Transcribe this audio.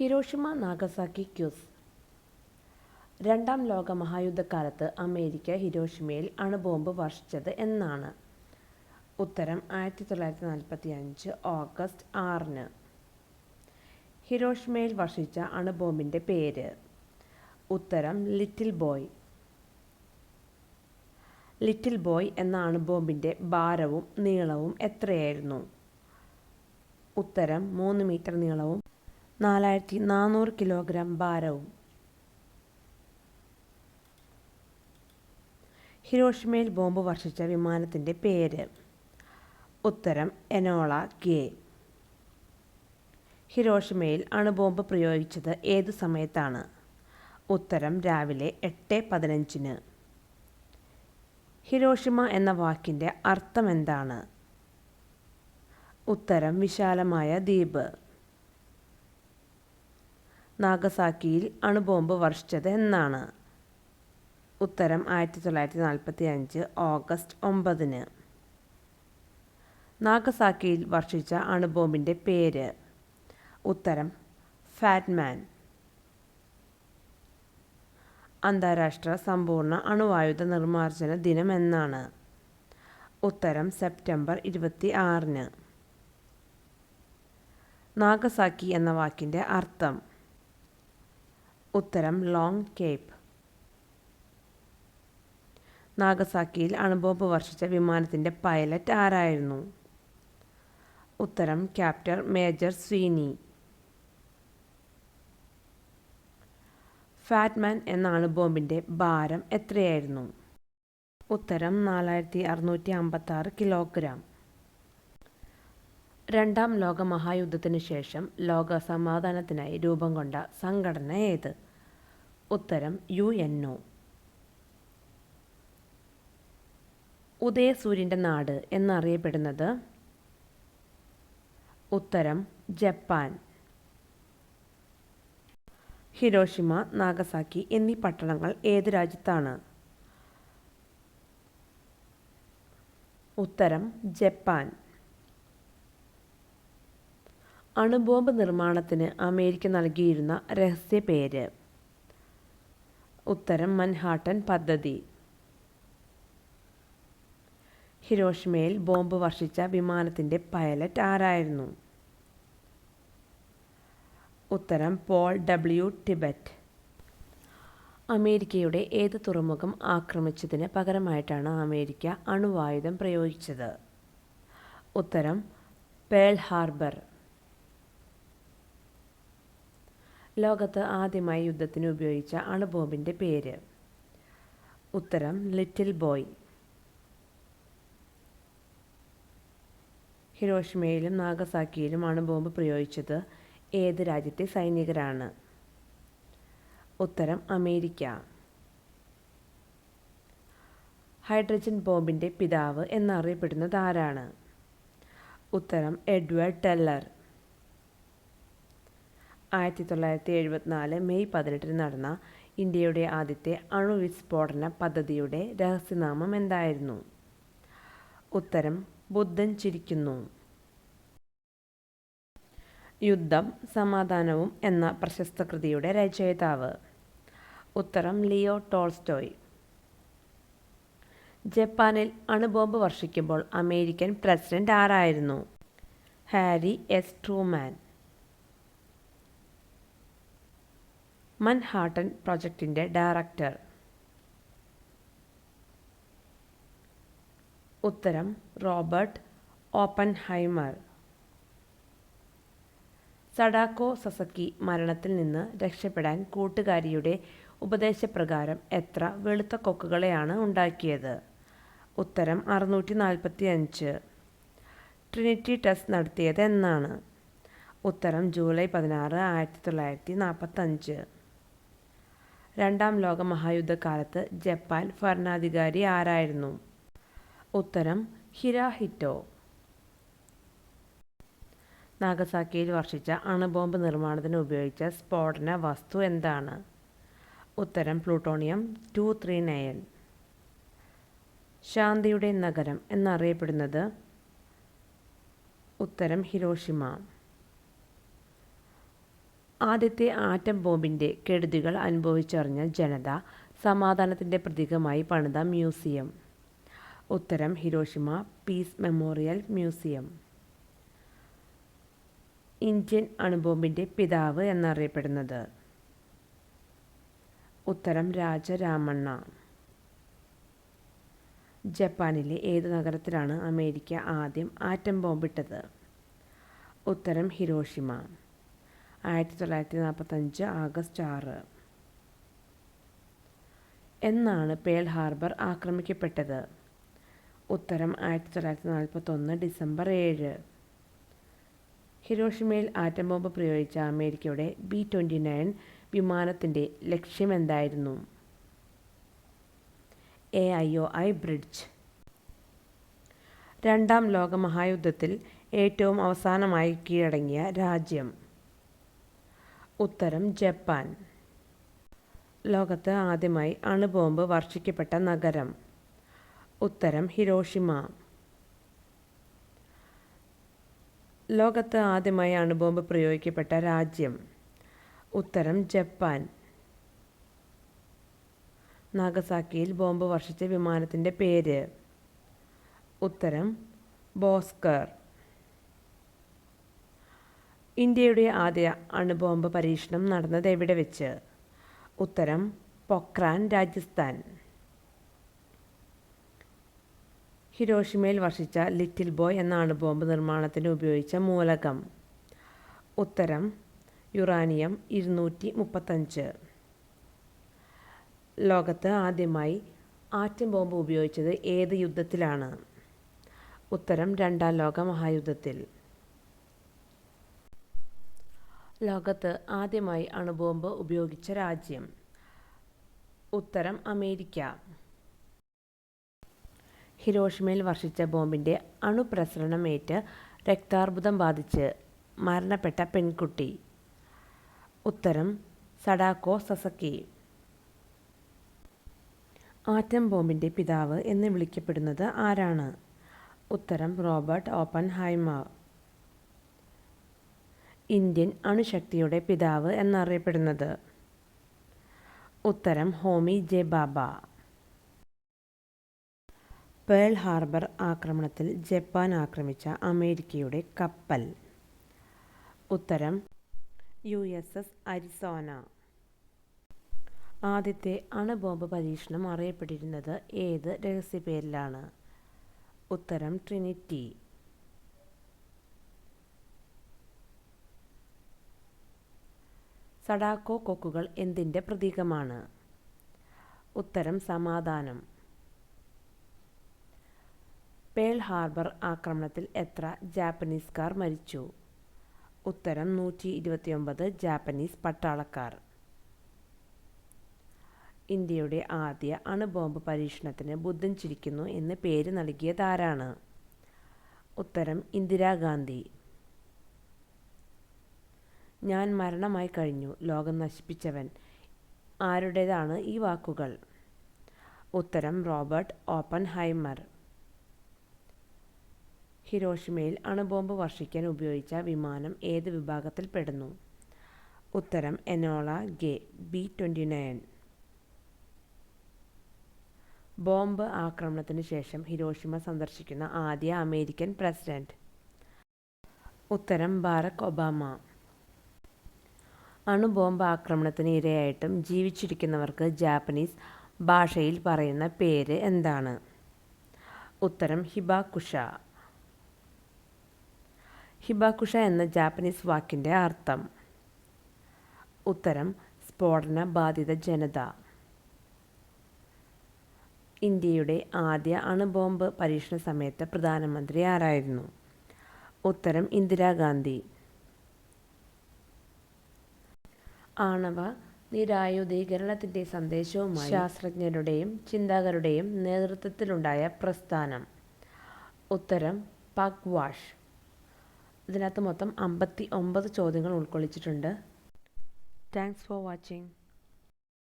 Hiroshima Nagasaki quiz. രണ്ടാം ലോക മഹായുദ്ധകാലത്ത് America ഹിരോഷിമയിൽ അണുബോംബ് വർഷിച്ചത് എന്നാണ്. ഉത്തരം ആയിരത്തി തൊള്ളായിരത്തി നാൽപ്പത്തി അഞ്ച് ഓഗസ്റ്റ് ആറിന്. ഹിരോഷിമയിൽ വർഷിച്ച അണുബോംബിന്റെ പേര്. ഉത്തരം ലിറ്റിൽ ബോയ്. ലിറ്റിൽ ബോയ് എന്ന അണുബോംബിന്റെ ഭാരവും നീളവും എത്രയായിരുന്നു? ഉത്തരം മൂന്ന് മീറ്റർ നീളവും നാലായിരത്തി നാനൂറ് കിലോഗ്രാം ഭാരവും. ഹിരോഷിമയിൽ ബോംബ് വർഷിച്ച വിമാനത്തിന്റെ പേര്. ഉത്തരം എനോള കെ. ഹിരോഷിമയിൽ അണുബോംബ് പ്രയോഗിച്ചത് ഏത് സമയത്താണ്? ഉത്തരം രാവിലെ എട്ട് പതിനഞ്ചിന്. ഹിരോഷിമ എന്ന വാക്കിന്റെ അർത്ഥം എന്താണ് ഉത്തരം വിശാലമായ ദ്വീപ്. നാഗസാക്കിയിൽ അണുബോംബ് വർഷിച്ചത് എന്നാണ്. ഉത്തരം ആയിരത്തി തൊള്ളായിരത്തി നാൽപ്പത്തി അഞ്ച് ഓഗസ്റ്റ് ഒമ്പതിന്. നാഗസാക്കിയിൽ വർഷിച്ച അണുബോംബിന്റെ പേര്. ഉത്തരം ഫാറ്റ്മാൻ. അന്താരാഷ്ട്ര സമ്പൂർണ അണുവായുധ നിർമ്മാർജന ദിനം എന്നാണ്. ഉത്തരം സെപ്റ്റംബർ ഇരുപത്തി ആറിന് നാഗസാക്കി എന്ന വാക്കിന്റെ അർത്ഥം ഉത്തരം ലോങ് കേപ്പ്. നാഗസാക്കിയിൽ അണുബോംബ് വർഷിച്ച വിമാനത്തിന്റെ പൈലറ്റ് ആരായിരുന്നു? ഉത്തരം ക്യാപ്റ്റർ മേജർ സ്വീനി. ഫാറ്റ്മാൻ എന്ന അണുബോംബിന്റെ ഭാരം എത്രയായിരുന്നു? ഉത്തരം നാലായിരത്തി അറുന്നൂറ്റി അമ്പത്തി ആറ് കിലോഗ്രാം. രണ്ടാം ലോക മഹായുദ്ധത്തിന് ശേഷം ലോക സമാധാനത്തിനായി രൂപം കൊണ്ട സംഘടന ഏത്? ഉത്തരം യു എൻ ഒ. ഉദയസൂര്യന്റെ നാട് എന്നറിയപ്പെടുന്നത് ഉത്തരം ജപ്പാൻ. ഹിരോഷിമ നാഗസാക്കി എന്നീ പട്ടണങ്ങൾ ഏത് രാജ്യത്താണ്? ഉത്തരം ജപ്പാൻ. അണുബോംബ് നിർമ്മാണത്തിന് അമേരിക്ക നൽകിയിരുന്ന രഹസ്യ പേര്. ഉത്തരം മൻഹാട്ടൻ പദ്ധതി. ഹിരോഷിമയിൽ ബോംബ് വർഷിച്ച വിമാനത്തിന്റെ പൈലറ്റ് ആരായിരുന്നു? ഉത്തരം പോൾ ഡബ്ല്യു ടിബറ്റ്. അമേരിക്കയുടെ ഏത് തുറമുഖം ആക്രമിച്ചതിന് പകരമായിട്ടാണ് അമേരിക്ക അണുവായുധം പ്രയോഗിച്ചത്? ഉത്തരം പേൾ ഹാർബർ. ലോകത്ത് ആദ്യമായി യുദ്ധത്തിന് ഉപയോഗിച്ച അണുബോംബിന്റെ പേര്. ഉത്തരം ലിറ്റിൽ ബോയ്. ഹിരോഷിമയിലും നാഗസാക്കിയിലും അണുബോംബ് പ്രയോഗിച്ചത് ഏത് രാജ്യത്തെ സൈനികരാണ്? ഉത്തരം അമേരിക്ക. ഹൈഡ്രജൻ ബോംബിന്റെ പിതാവ് എന്നറിയപ്പെടുന്നത് ആരാണ്? ഉത്തരം എഡ്വേർഡ് ടെല്ലർ. ആയിരത്തി തൊള്ളായിരത്തി എഴുപത്തിനാല് മെയ് പതിനെട്ടിന് നടന്ന ഇന്ത്യയുടെ ആദ്യത്തെ അണുവിസ്ഫോടന പദ്ധതിയുടെ രഹസ്യനാമം എന്തായിരുന്നു? ഉത്തരം ബുദ്ധൻ ചിരിക്കുന്നു. യുദ്ധം സമാധാനവും എന്ന പ്രശസ്ത കൃതിയുടെ രചയിതാവ്. ഉത്തരം ലിയോ ടോൾസ്റ്റോയ്. ജപ്പാനിൽ അണുബോംബ് വർഷിക്കുമ്പോൾ അമേരിക്കൻ പ്രസിഡന്റ് ആരായിരുന്നു? Harry S. ട്രൂമാൻ. മൻഹാട്ടൻ പ്രൊജക്ടിന്റെ ഡയറക്ടർ. ഉത്തരം റോബർട്ട് ഓപ്പൻഹൈമർ. സഡാക്കോ സസക്കി മരണത്തിൽ നിന്ന് രക്ഷപ്പെടാൻ കൂട്ടുകാരിയുടെ ഉപദേശപ്രകാരം എത്ര വെളുത്ത കൊക്കുകളെയാണ് ഉണ്ടാക്കിയത്? ഉത്തരം അറുന്നൂറ്റി നാൽപ്പത്തി അഞ്ച് ട്രിനിറ്റി ടെസ്റ്റ് നടത്തിയത് എന്നാണ് ഉത്തരം ജൂലൈ പതിനാറ് ആയിരത്തി തൊള്ളായിരത്തി നാൽപ്പത്തഞ്ച് രണ്ടാം ലോക മഹായുദ്ധകാലത്ത് ജപ്പാൻ ഭരണാധികാരി ആരായിരുന്നു? ഉത്തരം ഹിരാഹിറ്റോ. നാഗസാക്കിയിൽ വർഷിച്ച അണുബോംബ് നിർമ്മാണത്തിന് ഉപയോഗിച്ച സ്ഫോടന വസ്തു എന്താണ്? ഉത്തരം പ്ലൂട്ടോണിയം ടു ത്രീ നയൻ. ശാന്തിയുടെ നഗരം എന്നറിയപ്പെടുന്നത് ഉത്തരം ഹിരോഷിമ. ആദ്യത്തെ ആറ്റം ബോംബിന്റെ കെടുതികൾ അനുഭവിച്ചറിഞ്ഞ ജനത സമാധാനത്തിന്റെ പ്രതീകമായി പണിത മ്യൂസിയം. ഉത്തരം Hiroshima peace memorial museum. Indian അണുബോംബിന്റെ പിതാവ് എന്നറിയപ്പെടുന്നത്. ഉത്തരം രാജരാമണ്ണ. ജപ്പാനിലെ ഏത് നഗരത്തിലാണ് അമേരിക്ക ആദ്യം ആറ്റം ബോംബിട്ടത്? ഉത്തരം ഹിരോഷിമ. ആയിരത്തി തൊള്ളായിരത്തി നാൽപ്പത്തഞ്ച് ആഗസ്റ്റ് ആറ്. എന്നാണ് പേൾ ഹാർബർ ആക്രമിക്കപ്പെട്ടത്. ഉത്തരം ആയിരത്തി തൊള്ളായിരത്തി നാൽപ്പത്തൊന്ന് ഡിസംബർ ഏഴ്. ഹിരോഷിമയിൽ ആറ്റം ബോംബ് പ്രയോഗിച്ച അമേരിക്കയുടെ ബി ട്വന്റി നയൻ വിമാനത്തിന്റെ ലക്ഷ്യമെന്തായിരുന്നു Aioi bridge. രണ്ടാം ലോക മഹായുദ്ധത്തിൽ ഏറ്റവും അവസാനമായി കീഴടങ്ങിയ രാജ്യം. ഉത്തരം ജപ്പാൻ. ലോകത്ത് ആദ്യമായി അണുബോംബ് വർഷിക്കപ്പെട്ട നഗരം. ഉത്തരം ഹിരോഷിമ. ലോകത്ത് ആദ്യമായി അണുബോംബ് പ്രയോഗിക്കപ്പെട്ട രാജ്യം. ഉത്തരം ജപ്പാൻ. നാഗസാക്കിയിൽ ബോംബ് വർഷിച്ച വിമാനത്തിന്റെ പേര്. ഉത്തരം ബോസ്കർ. ഇന്ത്യയുടെ ആദ്യ അണുബോംബ് പരീക്ഷണം നടന്നത് എവിടെ വെച്ച്? ഉത്തരം പൊക്രാൻ രാജസ്ഥാൻ. ഹിരോഷിമയിൽ വർഷിച്ച ലിറ്റിൽ ബോയ് എന്ന അണുബോംബ് നിർമ്മാണത്തിന് ഉപയോഗിച്ച മൂലകം. ഉത്തരം യുറാനിയം ഇരുന്നൂറ്റി മുപ്പത്തഞ്ച് ലോകത്ത് ആദ്യമായി ആറ്റം ബോംബ് ഉപയോഗിച്ചത് ഏത് യുദ്ധത്തിലാണ്? ഉത്തരം രണ്ടാം ലോക മഹായുദ്ധത്തിൽ. ലോകത്ത് ആദ്യമായി അണുബോംബ് ഉപയോഗിച്ച രാജ്യം. ഉത്തരം അമേരിക്ക. ഹിരോഷിമയിൽ വർഷിച്ച ബോംബിന്റെ അണുപ്രസരണമേറ്റ് രക്താർബുദം ബാധിച്ച് മരണപ്പെട്ട പെൺകുട്ടി. ഉത്തരം സഡാക്കോ സസക്കി. ആറ്റം ബോംബിന്റെ പിതാവ് എന്ന് വിളിക്കപ്പെടുന്നത് ആരാണ്? ഉത്തരം റോബർട്ട് ഓപ്പൺ ഹൈമർ ഇന്ത്യൻ അണുശക്തിയുടെ പിതാവ് എന്നറിയപ്പെടുന്നത്. ഉത്തരം Homi J Bhabha. Pearl Harbor ആക്രമണത്തിൽ ജപ്പാൻ ആക്രമിച്ച അമേരിക്കയുടെ കപ്പൽ. ഉത്തരം യു എസ് എസ് അരിസോന. ആദ്യത്തെ അണുബോംബ് പരീക്ഷണം അറിയപ്പെട്ടിരുന്നത് ഏത് രഹസ്യപേരിലാണ് ഉത്തരം ട്രിനിറ്റി. സഡാക്കോ കൊക്കുകൾ എന്തിന്റെ പ്രതീകമാണ്? ഉത്തരം സമാധാനം. പേൾ ഹാർബർ ആക്രമണത്തിൽ എത്ര ജാപ്പനീസുകാർ മരിച്ചു? ഉത്തരം നൂറ്റി ഇരുപത്തിയൊമ്പത് ജാപ്പനീസ് പട്ടാളക്കാർ. ഇന്ത്യയുടെ ആദ്യ അണുബോംബ് പരീക്ഷണത്തിന് ബുദ്ധൻ ചിരിക്കുന്നു എന്ന് പേര് നൽകിയതാരാണ്? ഉത്തരം ഇന്ദിരാഗാന്ധി. ഞാൻ മരണമായി കഴിഞ്ഞു. ലോകം നശിപ്പിച്ചവൻ ആരുടേതാണ് ഈ വാക്കുകൾ? ഉത്തരം റോബർട്ട് ഓപ്പൺ ഹൈമർ ഹിരോഷിമയിൽ അണുബോംബ് വർഷിക്കാൻ ഉപയോഗിച്ച വിമാനം ഏത് വിഭാഗത്തിൽ പെടുന്നു? ഉത്തരം Enola Gay B twenty nine. Bomb ആക്രമണത്തിന് ശേഷം ഹിരോഷിമ സന്ദർശിക്കുന്ന ആദ്യ അമേരിക്കൻ പ്രസിഡന്റ്. ഉത്തരം ബാരക് ഒബാമ. അണുബോംബ് ആക്രമണത്തിന് ഇരയായിട്ടും ജീവിച്ചിരിക്കുന്നവർക്ക് ജാപ്പനീസ് ഭാഷയിൽ പറയുന്ന പേര് എന്താണ്? ഉത്തരം ഹിബാകുഷ ഹിബാകുഷ എന്ന ജാപ്പനീസ് വാക്കിന്റെ അർത്ഥം. ഉത്തരം സ്ഫോടന ബാധിത ജനത. ഇന്ത്യയുടെ ആദ്യ അണുബോംബ് പരീക്ഷണ സമയത്ത് പ്രധാനമന്ത്രി ആരായിരുന്നു? ഉത്തരം ഇന്ദിരാഗാന്ധി. ആണവ നിരായുധീകരണത്തിന്റെ സന്ദേശവുമായി ശാസ്ത്രജ്ഞരുടെയും ചിന്തകരുടെയും നേതൃത്വത്തിലുണ്ടായ പ്രസ്ഥാനം. ഉത്തരം പഗ്വാഷ്. ഇതിനകത്ത് മൊത്തം അമ്പത്തി ഒമ്പത് ചോദ്യങ്ങൾ ഉൾക്കൊള്ളിച്ചിട്ടുണ്ട്. Thanks for watching